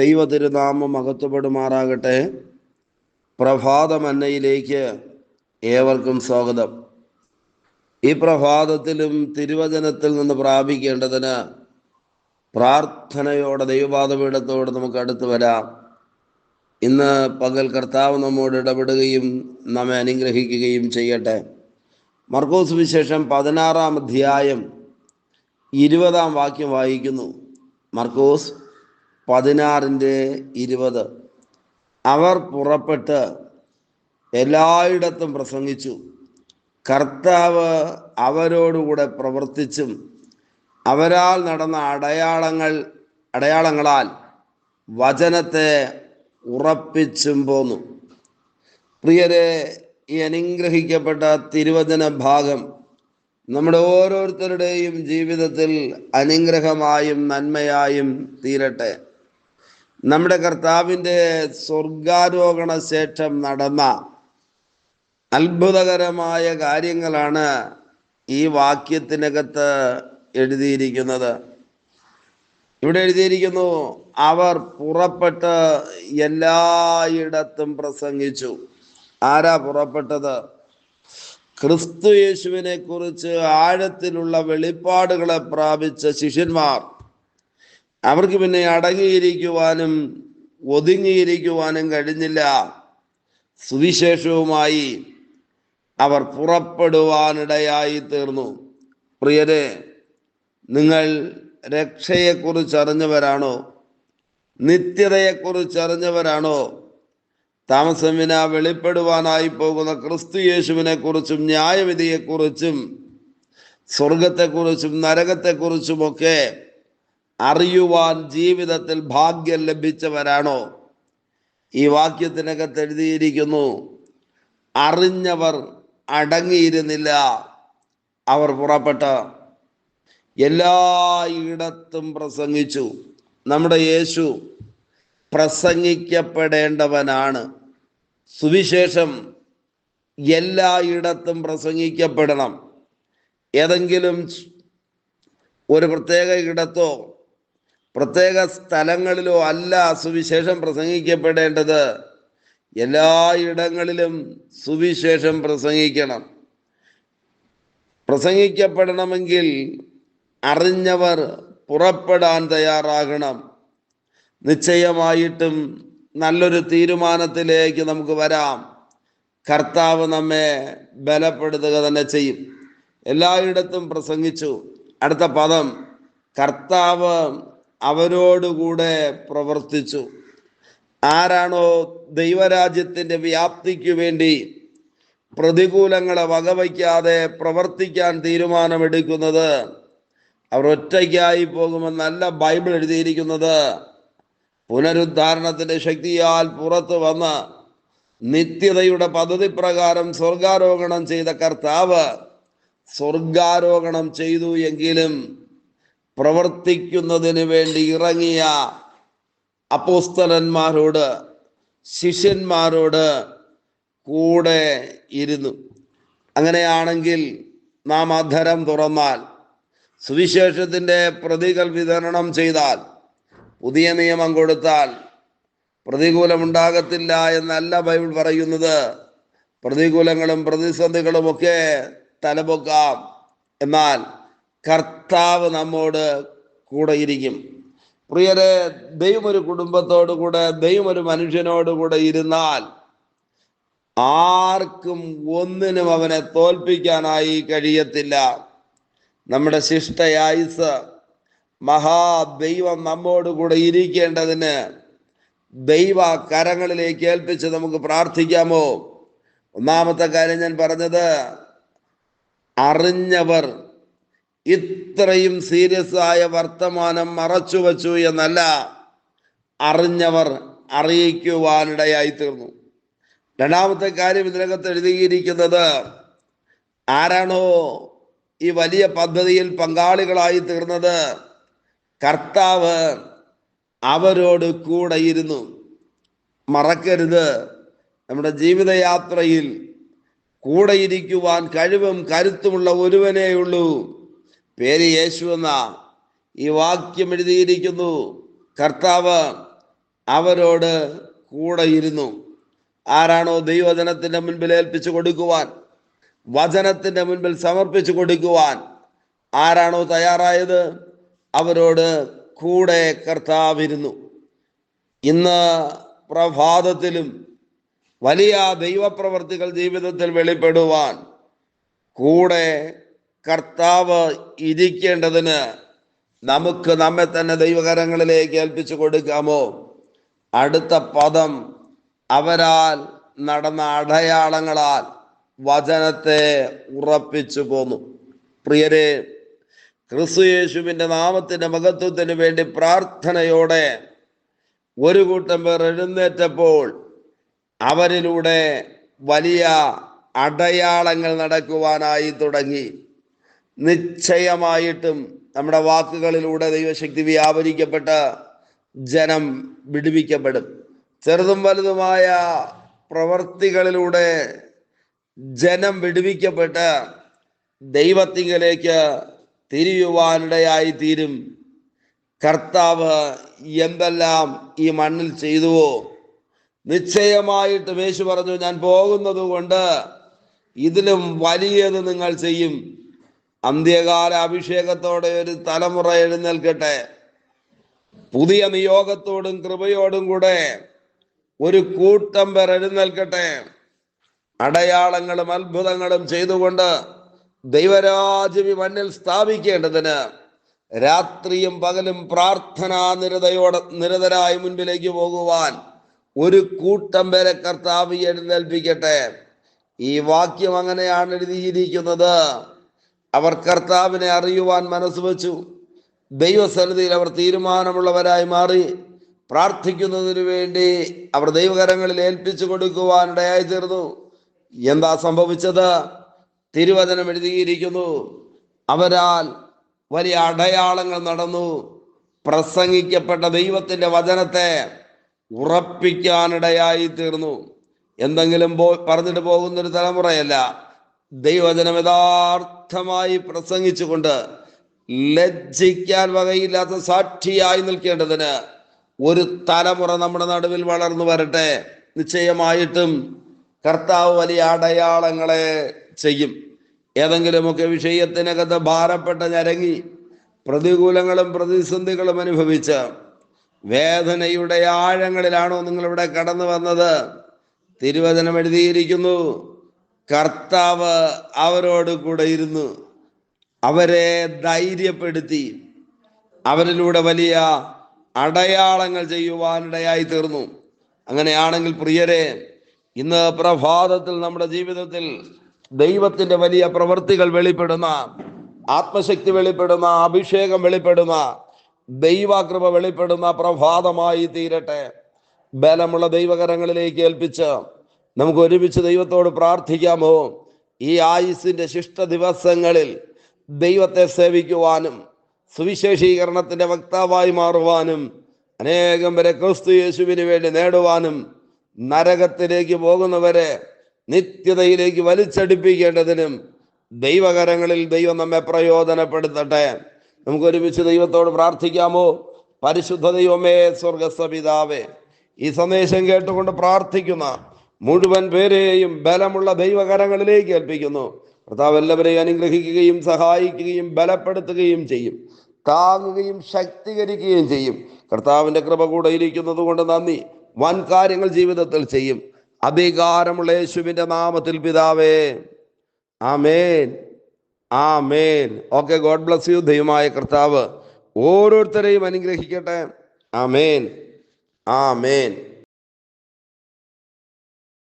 ദൈവ തിരുനാമം മഹത്വപ്പെടുമാറാകട്ടെ പ്രഭാതമന്നയിലേക്ക് ഏവർക്കും സ്വാഗതം. ഈ പ്രഭാതത്തിലും തിരുവചനത്തിൽ നിന്ന് പ്രാപിക്കേണ്ടതിന് പ്രാർത്ഥനയോടെ ദൈവപാദപീഠത്തോട് നമുക്ക് അടുത്ത് വരാം. ഇന്ന് പകൽ കർത്താവ് നമ്മോട് ഇടപെടുകയും നമ്മെ അനുഗ്രഹിക്കുകയും ചെയ്യട്ടെ. മർക്കോസ് വിശേഷം പതിനാറാം അധ്യായം ഇരുപതാം വാക്യം വായിക്കുന്നു. മർക്കോസ് പതിനാറിന്റെ ഇരുപത്. അവർ പുറപ്പെട്ട് എല്ലായിടത്തും പ്രസംഗിച്ചു. കർത്താവ് അവരോടുകൂടെ പ്രവർത്തിച്ചും അവരാൽ നടന്ന അടയാളങ്ങൾ അടയാളങ്ങളാൽ വചനത്തെ ഉറപ്പിച്ചും പോന്നു. പ്രിയരെ ഈ അനുഗ്രഹിക്കപ്പെട്ട തിരുവചന ഭാഗം നമ്മുടെ ഓരോരുത്തരുടെയും ജീവിതത്തിൽ അനുഗ്രഹമായും നന്മയായും തീരട്ടെ. നമ്മുടെ കർത്താവിന്റെ സ്വർഗാരോഹണ ശേഷം നടന്ന അത്ഭുതകരമായ കാര്യങ്ങളാണ് ഈ വാക്യത്തിനകത്ത് എഴുതിയിരിക്കുന്നത്. ഇവിടെ എഴുതിയിരിക്കുന്നു അവർ പുറപ്പെട്ട് എല്ലായിടത്തും പ്രസംഗിച്ചു. ആരാ പുറപ്പെട്ടത്? ക്രിസ്തു യേശുവിനെ കുറിച്ച് ആഴത്തിലുള്ള വെളിപ്പാടുകളെ പ്രാപിച്ച ശിഷ്യന്മാർ. അവർക്ക് പിന്നെ അടങ്ങിയിരിക്കുവാനും ഒതുങ്ങിയിരിക്കുവാനും കഴിഞ്ഞില്ല. സുവിശേഷവുമായി അവർ പുറപ്പെടുവാനിടയായി തീർന്നു. പ്രിയരെ നിങ്ങൾ രക്ഷയെക്കുറിച്ച് അറിഞ്ഞവരാണോ നിത്യതയെക്കുറിച്ച് അറിഞ്ഞവരാണോ താമസമിന വെളിപ്പെടുവാനായി പോകുന്ന ക്രിസ്തു യേശുവിനെ കുറിച്ചും ന്യായവിധിയെക്കുറിച്ചും സ്വർഗത്തെക്കുറിച്ചും നരകത്തെക്കുറിച്ചുമൊക്കെ അറിയുവാൻ ജീവിതത്തിൽ ഭാഗ്യം ലഭിച്ചവരാണോ? ഈ വാക്യത്തിനകത്ത് എഴുതിയിരിക്കുന്നു അറിഞ്ഞവർ അടങ്ങിയിരുന്നില്ല അവർ പുറപ്പെട്ട. എല്ലായിടത്തും പ്രസംഗിച്ചു. നമ്മുടെ യേശു പ്രസംഗിക്കപ്പെടേണ്ടവനാണ്. സുവിശേഷം എല്ലായിടത്തും പ്രസംഗിക്കപ്പെടണം. ഏതെങ്കിലും ഒരു പ്രത്യേക ഇടത്തോ പ്രത്യേക സ്ഥലങ്ങളിലോ അല്ല സുവിശേഷം പ്രസംഗിക്കപ്പെടേണ്ടത്. എല്ലായിടങ്ങളിലും സുവിശേഷം പ്രസംഗിക്കണം. പ്രസംഗിക്കപ്പെടണമെങ്കിൽ അറിഞ്ഞവർ പുറപ്പെടാൻ തയ്യാറാകണം. നിശ്ചയമായിട്ടും നല്ലൊരു തീരുമാനത്തിലേക്ക് നമുക്ക് വരാം. കർത്താവ് നമ്മെ ബലപ്പെടുത്തുക തന്നെ ചെയ്യും. എല്ലായിടത്തും പ്രസംഗിച്ചു. അടുത്ത പദം. കർത്താവ് അവരോടുകൂടെ പ്രവർത്തിച്ചു. ആരാണോ ദൈവരാജ്യത്തിന്റെ വ്യാപ്തിക്ക് വേണ്ടി പ്രതികൂലങ്ങളെ വകവയ്ക്കാതെ പ്രവർത്തിക്കാൻ തീരുമാനമെടുക്കുന്നത് അവർ ഒറ്റയ്ക്കായി പോകുമെന്നല്ല ബൈബിൾ എഴുതിയിരിക്കുന്നത്. പുനരുദ്ധാരണത്തിന്റെ ശക്തിയാൽ പുറത്തു വന്ന് നിത്യതയുടെ പദ്ധതി പ്രകാരം സ്വർഗാരോഹണം ചെയ്ത കർത്താവ് സ്വർഗാരോഹണം ചെയ്തു എങ്കിലും പ്രവർത്തിക്കുന്നതിന് വേണ്ടി ഇറങ്ങിയ അപ്പോസ്തലന്മാരോട് ശിഷ്യന്മാരോട് കൂടെ ഇരുന്നു. അങ്ങനെയാണെങ്കിൽ നാം അധരം തുറന്നാൽ സുവിശേഷത്തിന്റെ പ്രതികൾ വിതരണം ചെയ്താൽ പുതിയ നിയമം കൊടുത്താൽ പ്രതികൂലമുണ്ടാകത്തില്ല എന്നല്ല ബൈബിൾ പറയുന്നത്. പ്രതികൂലങ്ങളും പ്രതിസന്ധികളുമൊക്കെ തലപൊക്കാം. എന്നാൽ കർത്താവ് നമ്മോട് കൂടെയിരിക്കും. പ്രിയരെ ദൈവം ഒരു കുടുംബത്തോടു കൂടെ ദൈവം ഒരു മനുഷ്യനോട് കൂടെ ഇരുന്നാൽ ആർക്കും ഒന്നിനും അവനെ തോൽപ്പിക്കാനായി കഴിയത്തില്ല. നമ്മുടെ ശിഷ്ടയായുസ് മഹാദൈവം നമ്മോട് കൂടെ ഇരിക്കേണ്ടതിന് ദൈവ കരങ്ങളിലേക്ക് ഏൽപ്പിച്ച് നമുക്ക് പ്രാർത്ഥിക്കാമോ? ഒന്നാമത്തെ കാര്യം ഞാൻ പറഞ്ഞത് അറിഞ്ഞവർ ഇത്രയും സീരിയസ് ആയ വർത്തമാനം മറച്ചു വച്ചു എന്നല്ല അറിഞ്ഞവർ അറിയിക്കുവാനിടയായി തീർന്നു രണ്ടാമത്തെ കാര്യം ഇതിനകത്ത് എഴുതിയിരിക്കുന്നത് ആരാണോ ഈ വലിയ പദ്ധതിയിൽ പങ്കാളികളായി തീർന്നത്? കർത്താവ് അവരോട് കൂടെ ഇരുന്നു. മറക്കരുത്. നമ്മുടെ ജീവിതയാത്രയിൽ കൂടെയിരിക്കുവാൻ കഴിവും കരുത്തുമുള്ള ഒരുവനേ ഉള്ളൂ. പേര് യേശു എന്ന ഈ വാക്യം എഴുതിയിരിക്കുന്നു. കർത്താവ് അവരോട് കൂടെ ഇരുന്നു. ആരാണോ ദൈവജനത്തിന്റെ മുൻപിൽ ഏൽപ്പിച്ചു കൊടുക്കുവാൻ വചനത്തിന്റെ മുൻപിൽ സമർപ്പിച്ചു കൊടുക്കുവാൻ ആരാണോ തയ്യാറായത്? അവരോട് കൂടെ കർത്താവിരുന്നു ഇന്ന് പ്രഭാതത്തിലും വലിയ ദൈവപ്രവർത്തികൾ ജീവിതത്തിൽ വെളിപ്പെടുവാൻ കൂടെ കർത്താവ് ഇരിക്കേണ്ടതിന് നമുക്ക് നമ്മെ തന്നെ ദൈവകരങ്ങളിലേക്ക് ഏൽപ്പിച്ചു കൊടുക്കാമോ? അടുത്ത പദം അവരാൽ നടന്ന അടയാളങ്ങളാൽ വചനത്തെ ഉറപ്പിച്ചു പോന്നു. പ്രിയരെ ക്രിസ്തു യേശുവിന്റെ നാമത്തിന്റെ മഹത്വത്തിന് വേണ്ടി പ്രാർത്ഥനയോടെ ഒരു കൂട്ടം പേർ എഴുന്നേറ്റപ്പോൾ അവരിലൂടെ വലിയ അടയാളങ്ങൾ നടക്കുവാനായി തുടങ്ങി. നിശ്ചയമായിട്ടും നമ്മുടെ വാക്കുകളിലൂടെ ദൈവശക്തി വ്യാപരിക്കപ്പെട്ട ജനം വിടുവിക്കപ്പെടും. ചെറുതും വലുതുമായ പ്രവർത്തികളിലൂടെ ജനം വിടുവിക്കപ്പെട്ട് ദൈവത്തിങ്കലേക്ക് തിരിയുവാനിടയായി തീരും കർത്താവ് എന്തെല്ലാം ഈ മണ്ണിൽ ചെയ്തുവോ നിശ്ചയമായിട്ട് യേശു പറഞ്ഞു ഞാൻ പോകുന്നത് കൊണ്ട് ഇതിലും വലിയത് നിങ്ങൾ ചെയ്യും. അന്ത്യകാല അഭിഷേകത്തോടെ ഒരു തലമുറ എഴുന്നേൽക്കട്ടെ. പുതിയ നിയോഗത്തോടും കൃപയോടും കൂടെ ഒരു കൂട്ടം പേർ എഴുന്നേൽക്കട്ടെ. അടയാളങ്ങളും അത്ഭുതങ്ങളും ചെയ്തുകൊണ്ട് ദൈവരാജ്യം ഈ മണ്ണിൽ സ്ഥാപിക്കേണ്ടതിന് രാത്രിയും പകലും പ്രാർത്ഥനാ നിരതയോടെ നിരതരായി മുൻപിലേക്ക് പോകുവാൻ ഒരു കൂട്ടം പേരെ കർത്താവ് എഴുന്നേൽപ്പിക്കട്ടെ. ഈ വാക്യം അങ്ങനെയാണ് എഴുതിയിരിക്കുന്നത്. അവർ കർത്താവിനെ അറിയുവാൻ മനസ്സ് വെച്ചു. ദൈവസന്നിധിയിൽ അവർ തീരുമാനമുള്ളവരായി മാറി. പ്രാർത്ഥിക്കുന്നതിന് വേണ്ടി അവർ ദൈവകരങ്ങളിൽ ഏൽപ്പിച്ചു കൊടുക്കുവാനിടയായി തീർന്നു. എന്താ സംഭവിച്ചത്? തിരുവചനം എഴുതിയിരിക്കുന്നു അവരാൽ വലിയ അടയാളങ്ങൾ നടന്നു. പ്രസംഗിക്കപ്പെട്ട ദൈവത്തിന്റെ വചനത്തെ ഉറപ്പിക്കാനിടയായി തീർന്നു. എന്തെങ്കിലും പോ പറഞ്ഞിട്ട് പോകുന്നൊരു തലമുറയല്ല. ദൈവവചനം യഥാർത്ഥമായി പ്രസംഗിച്ചുകൊണ്ട് ലജ്ജിക്കാൻ വകയില്ലാത്ത സാക്ഷിയായി നിൽക്കേണ്ടതിന് ഒരു തലമുറ നമ്മുടെ നടുവിൽ വളർന്നു വരട്ടെ. നിശ്ചയമായിട്ടും കർത്താവ് വലിയ അടയാളങ്ങളെ ചെയ്യും. ഏതെങ്കിലുമൊക്കെ വിഷയത്തിനകത്ത് ഭാരപ്പെട്ട ഞരങ്ങി പ്രതികൂലങ്ങളും പ്രതിസന്ധികളും അനുഭവിച്ച് വേദനയുടെ ആഴങ്ങളിലാണോ നിങ്ങളിവിടെ കടന്നു വന്നത്? തിരുവചനം എഴുതിയിരിക്കുന്നു. കർത്താവ് അവരോട് കൂടെ ഇരുന്നു. അവരെ ധൈര്യപ്പെടുത്തി. അവരിലൂടെ വലിയ അടയാളങ്ങൾ ചെയ്യുവാനിടയായി തീർന്നു. അങ്ങനെയാണെങ്കിൽ പ്രിയരെ ഇന്ന് പ്രഭാതത്തിൽ നമ്മുടെ ജീവിതത്തിൽ ദൈവത്തിന്റെ വലിയ പ്രവൃത്തികൾ വെളിപ്പെടുന്ന ആത്മശക്തി വെളിപ്പെടുന്ന അഭിഷേകം വെളിപ്പെടുന്ന ദൈവകൃപ വെളിപ്പെടുന്ന പ്രഭാതമായി തീരട്ടെ. ബലമുള്ള ദൈവകരങ്ങളിലേക്ക് ഏൽപ്പിച്ച് നമുക്ക് ഒരുമിച്ച് ദൈവത്തോട് പ്രാർത്ഥിക്കാമോ? ഈ ആയുസിന്റെ ശിഷ്ട ദിവസങ്ങളിൽ ദൈവത്തെ സേവിക്കുവാനും സുവിശേഷീകരണത്തിന്റെ വക്താവായി മാറുവാനും അനേകം പേരെ ക്രിസ്തു യേശുവിന് വേണ്ടി നേടുവാനും നരകത്തിലേക്ക് പോകുന്നവരെ നിത്യതയിലേക്ക് വലിച്ചടിപ്പിക്കേണ്ടതിനും ദൈവകരങ്ങളിൽ ദൈവം നമ്മെ പ്രയോജനപ്പെടുത്തട്ടെ. നമുക്ക് ഒരുമിച്ച് ദൈവത്തോട് പ്രാർത്ഥിക്കാമോ? പരിശുദ്ധ ദൈവമേ സ്വർഗസ്വപിതാവേ ഈ സന്ദേശം കേട്ടുകൊണ്ട് പ്രാർത്ഥിക്കുന്ന മുഴുവൻ പേരെയും ബലമുള്ള ദൈവകരങ്ങളിലേക്ക് ഏൽപ്പിക്കുന്നു. കർത്താവ് എല്ലാവരെയും അനുഗ്രഹിക്കുകയും സഹായിക്കുകയും ബലപ്പെടുത്തുകയും ചെയ്യും. താങ്ങുകയും ശക്തീകരിക്കുകയും ചെയ്യും. കർത്താവിന്റെ കൃപ കൂടെ ഇരിക്കുന്നത് കൊണ്ട് നന്ദി. വൻ കാര്യങ്ങൾ ജീവിതത്തിൽ ചെയ്യും. അധികാരമുള്ള യേശുവിന്റെ നാമത്തിൽ പിതാവേ. ആമേൻ. ആമേൻ. Okay God bless you. ദൈവമായ കർത്താവ് ഓരോരുത്തരെയും അനുഗ്രഹിക്കട്ടെ. ആമേൻ. ആമേൻ.